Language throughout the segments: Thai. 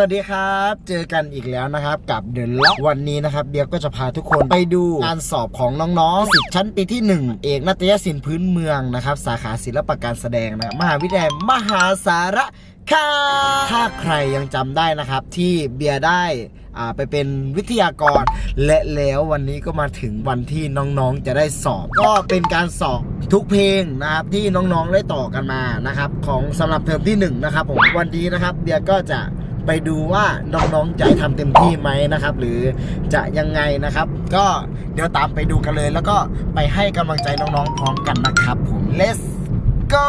วัสดีครับ เจอกันอีกแล้วนะครับกับเด e l ล็อกวันนี้นะครับ เดียวก็จะพาทุกคนไปดูการสอบของน้องๆสิทชั้นปีที่ 1 เอกนาฏยศิลป์พื้นเมืองนะครับ สาขาศิลปการแสดงนะครับมหาวิทยาลัยมหาสารคามถ้าใครยังจำได้นะครับ ที่เบียร์ได้อ่าไปเป็นวิทยากร และแล้ววันนี้ก็มาถึงวันที่น้องๆจะได้สอบ ก็เป็นการสอบทุกเพลงนะครับที่น้องๆได้ต่อกันมานะครับ ของสำหรับเทอมที่หนึ่งนะครับผมวันนี้นะครับเบียร์ก็จะ ไปดูว่าน้องๆจะทำเต็มที่ไหมนะครับ หรือจะยังไงนะครับ ก็เดี๋ยวตามไปดูกันเลย แล้วก็ไปให้กำลังใจน้องๆพร้อมกันนะครับผม let's go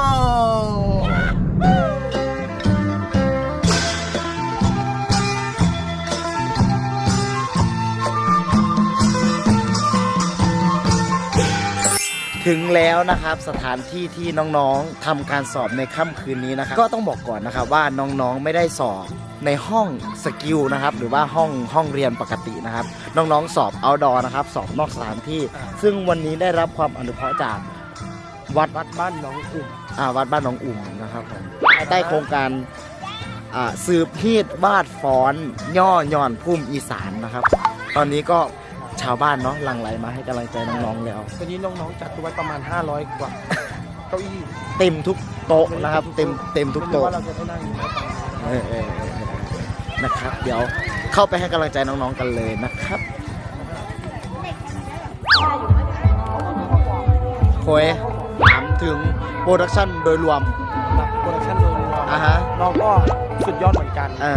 ถึงแล้วนะครับสถานที่ที่น้องๆทำการสอบในค่ำคืนนี้นะครับก็ต้องบอกก่อนนะครับว่าน้องๆไม่ได้สอบ ในห้องสกิลนะครับหรือว่าห้องห้องเรียนปกตินะครับ น้องๆสอบเอาดอนะครับ สอบนอกสถานที่ ซึ่งวันนี้ได้รับความอนุเคราะห์จากวัดวัดบ้านหน้องอุ่มอ่าวัดบ้านหนองอุ่มนะครับผมภายใต้โครงการอ่าสืบฮีดวาดฟ้อนย่อย่อนพุ่มอีสานนะครับ ตอนนี้ก็ชาวบ้านเนาะหลั่งไหลมาให้กำลังใจน้องๆแล้วตอนนี้น้องๆจัดไว้ประมาณ 500 กว่าเก้าอี้เต็มทุกโต๊ะนะครับ เต็มเต็มทุกไม่รู้โต๊ะว่าเราจะได้นั่งอยู่ไหมตอนนี้เออเออเออเออ นะครับ เดี๋ยวเข้าไปให้กำลังใจน้องๆกันเลยนะครับโคยถามถึงโปรดักชั่นโดยรวมแบบโปรดักชั่นโดยรวมอะฮะน้องก็สุดยอดเหมือนกันอ่า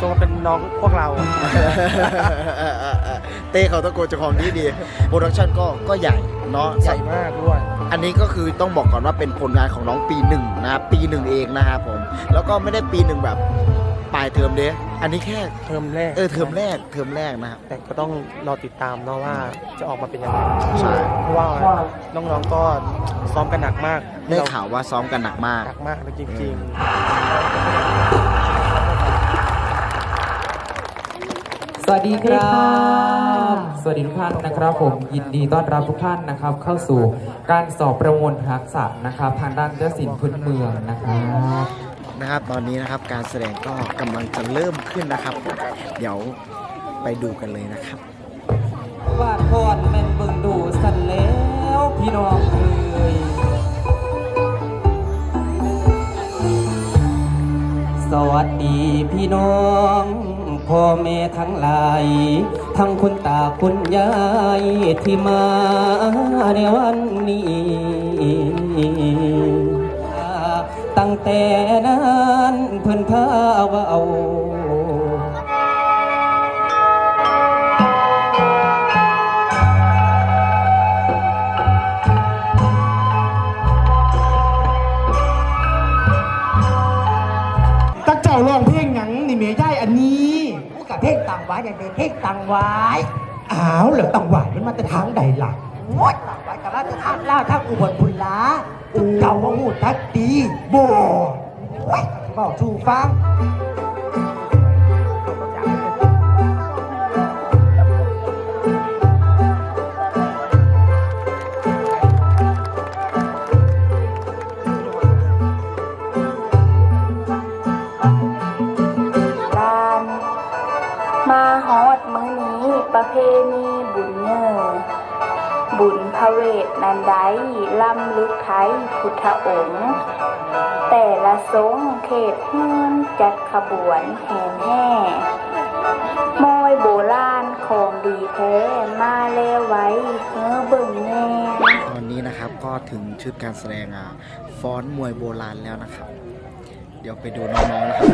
ทรงเป็นน้องพวกเรา เต้เขาตะโกนเจ้าของที่ดีโปรดักชันก็ก็ใหญ่เนาะใหญ่มากด้วย อันนี้ก็คือต้องบอกก่อนว่าเป็นผลงานของน้องปีหนึ่งนะครับปีหนึ่งเองนะครับผม แล้วก็ไม่ได้ปีหนึ่งแบบ ปลายเทอมเด้อันนี้แค่เทอมแรกเออเทอมแรกเทอมแรกนะครับ แต่ก็ต้องรอติดตามเนาะว่าจะออกมาเป็นยังไงใช่ เพราะว่าน้องๆก็ซ้อมกันหนักมากได้ข่าวว่าซ้อมกันหนักมาก หนักมากเลยจริงสวัสดีครับ สวัสดีทุกท่านนะครับผมยินดีต้อนรับทุกท่านนะครับ เข้าสู่การสอบประมวลทักษะนะครับ ทางด้านเจ้าศิลป์พื้นเมืองนะครับ นะครับ ตอนนี้นะครับการแสดงก็กำลังจะเริ่มขึ้นนะครับ เดี๋ยวไปดูกันเลยนะครับวาดพรแม่นเบิ่งดูสันแล้วพี่น้องเอ่ยสวัสดีพี่น้องพ่อแม่ทั้งหลาย ทั้งคุณตาคุณยายที่มาในวันนี้ แต่นั้นเพิ่นพาว่าเอาตักเจ้าร้องเพลงหยังนี่เมียย่ายอันนี้ผู้กับเพลงต่างวายอย่างเดียวเพลงต่างวายอ้าวเหรอต่างวายมันมาแต่ทางใดล่ะ โอ้ย ต่างวายกับว่าจะทางล่าวทางอุบลบุญลาจุเจ้าว่าหูทักดีบ่อ้ยเบาชูฟังมาฮอดมื้อนี้ประเพณีบุญเนอ บุญพระเวทนันไดล่ำลึกไทยพุทธองค์ แต่ละสงเขตเฮือนจัดขบวนแห่แห่มอยโบราณของดีแท้มาแล้วไว้เฮือเบิ่งแน่ตอนนี้นะครับก็ถึงชุดการแสดงอะฟ้อนมวยโบราณแล้วนะครับ เดี๋ยวไปดูน้องๆนะครับ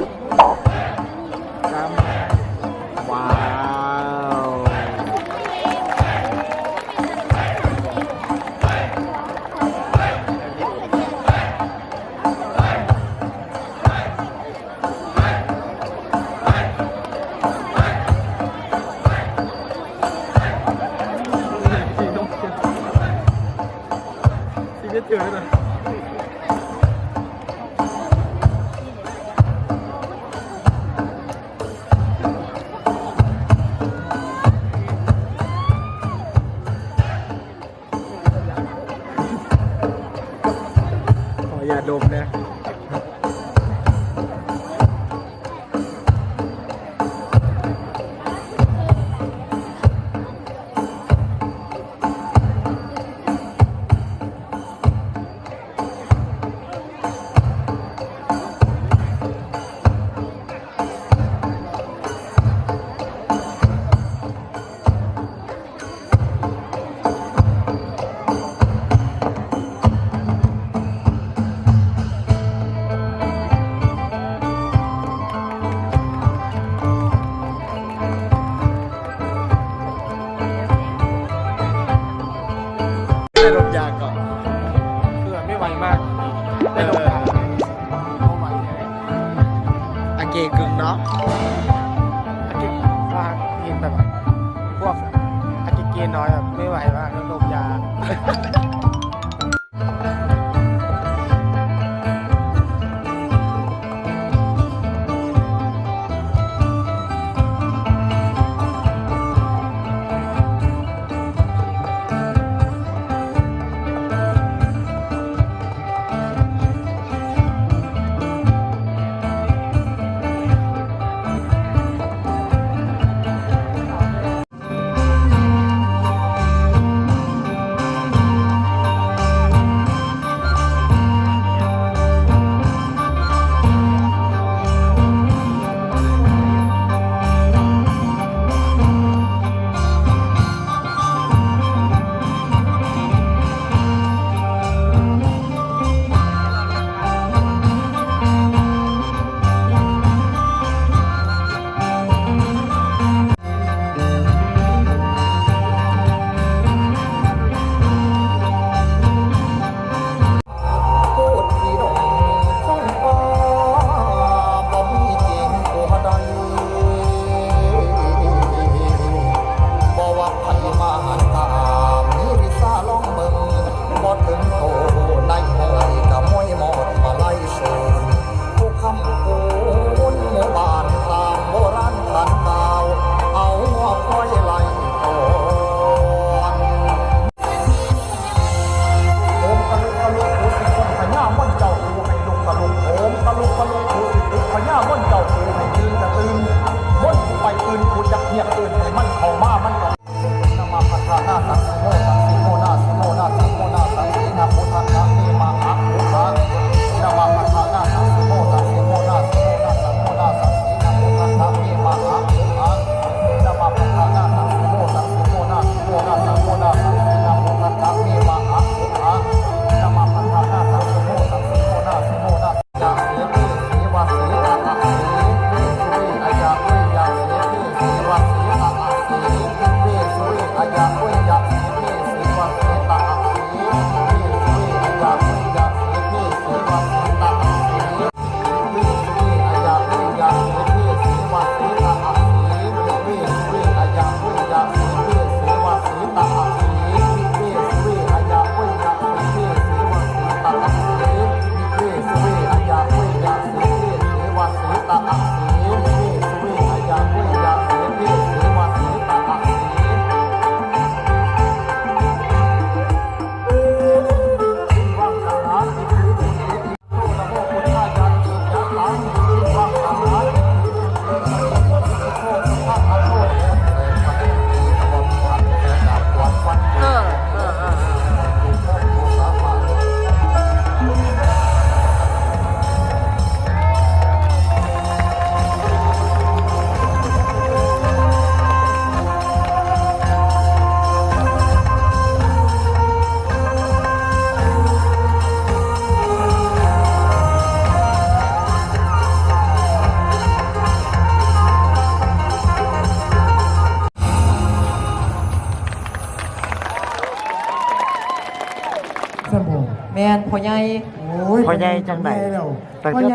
สันบ่แมนพ่อใหญ่ยพ่อใหญ่จังไหน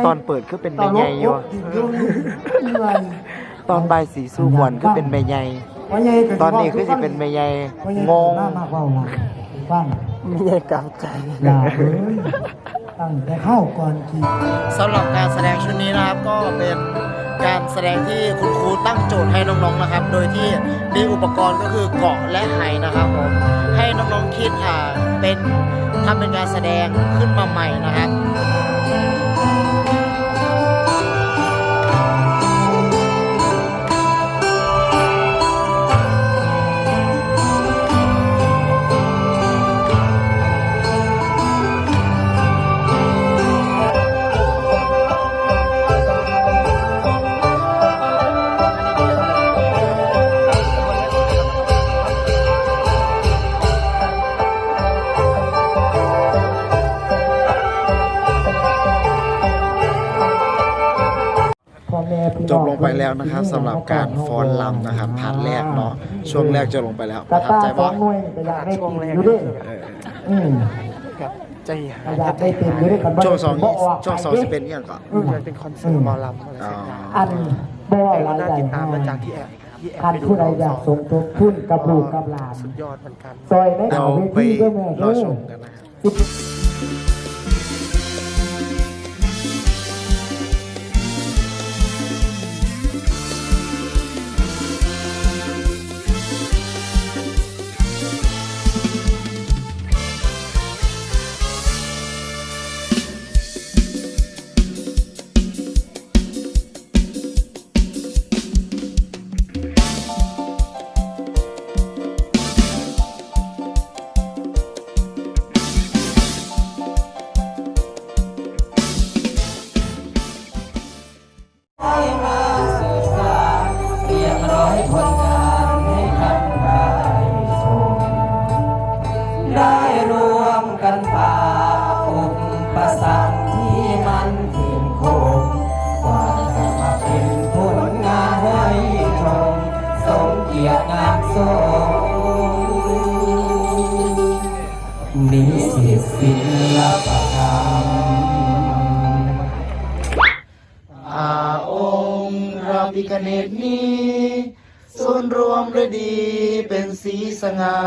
ตอนเปิดคือเป็นแม่ใหญ่อยู่ตอนใบสีสู่หวัญคือเป็นแม่ใหญ่ใหญ่ตอนนี้คือสิเป็นแม่ใหญ่ใหญ่งงไม่ได้กลับใจตั้งแต่เข้าก่อนกี่ สำหรับการแสดงชุดนี้นะครับก็เป็นการแสดงที่คุณครูตั้งโจทย์ให้น้องๆนะครับ โดยที่ มีอุปกรณ์ก็คือเกาะและไหนะครับผมให้น้องๆคิดอ่าเป็นทำเป็นการแสดงขึ้นมาใหม่นะครับ จบลงไปแล้วนะครับสำหรับการฟ้อนลำนะครับพาร์ทแรกเนาะช่วงแรกจะลงไปแล้วประทับใจฟ้อบ่ งหน่วยกระยาได้ช่วงแรกินกอยู่ด้วยอืมกับใจหากระยาได้เป็นอยู่ด้วยกันช่วงสองบ่กช่วงสองจะเป็นอย่างก่อน มันเป็นคอนเสิร์ตหมอลำอะไรสักอย่างอันบ่อแต่หก็ลางน่าใจติดตามมาจากที่แอบที่แอบท่านไปดูผู้ใดอยากสมทบทุนกับลูกกับหลาน สุดยอดเหมือนกัน ซอยได้เดี๋ยวไปรอชมกันนะครับ สิ พิคเนตนี้ส่วนรวมด้วยดีเป็นสีสง่า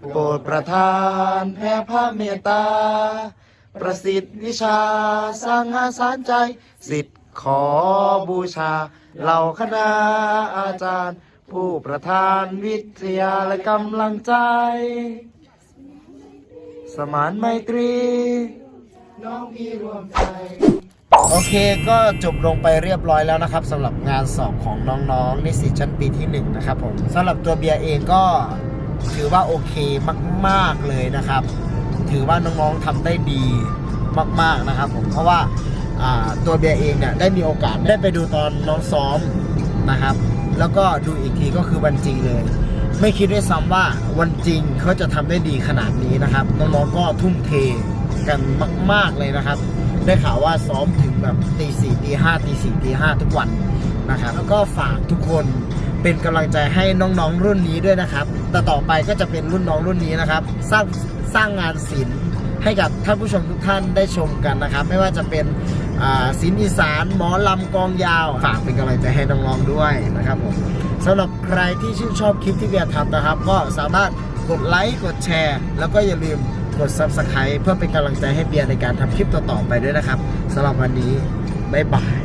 โปรดประทานแผ่พระเมตตา ประสิทธิ์วิชาสร้างงาสารใจ สิทธิ์ขอบูชา เหล่าคณะอาจารย์ ผู้ประทานวิทยาและกำลังใจ สมานไมตรี น้องพี่รวมใจ โอเคก็จบลงไปเรียบร้อยแล้วนะครับสำหรับงานสอบของน้องๆนิสิตชั้นปีที่1นงนะครับผมสำหรับตัวเบียร์เองก็ถือว่าโอเคมากๆเลยนะครับ ถือว่าน้องๆทำได้ดีมากๆนะครับผมเพราะว่าอ่าตัวเบียร์เองเนี่ยได้มีโอกาสได้ไปดูตอนน้องซ้อมนะครับ แล้วก็ดูอีกทีก็คือวันจริงเลย ไม่คิดด้วยซ้ำว่าวันจริงเขาจะทำได้ดีขนาดนี้นะครับน้องๆก็ทุ่มเทกันมาก ๆเลยนะครับ ได้ข่าวว่าซ้อมถึงแบบตีสี่ตีห้าตีสี่ตีห้าทุกวันนะครับแล้วก็ฝากทุกคนเป็นกำลังใจให้น้องๆรุ่นนี้ด้วยนะครับ แต่ต่อไปก็จะเป็นรุ่นน้องรุ่นนี้นะครับ สร้างสร้างงานศิลป์ให้กับท่านผู้ชมทุกท่านได้ชมกันนะครับ ไม่ว่าจะเป็นศิลป์อีสานหมอลำกองยาว ฝากเป็นกำลังใจให้น้องๆด้วยนะครับผมสำหรับใครที่ชื่นชอบคลิปที่เบียร์ทำนะครับ ก็สามารถกดไลค์กดแชร์ แล้วก็อย่าลืม กด Subscribe เพื่อเป็นกำลังใจให้เบียร์ในการทำคลิปต่อๆไปด้วยนะครับสำหรับวันนี้ บ๊ายบาย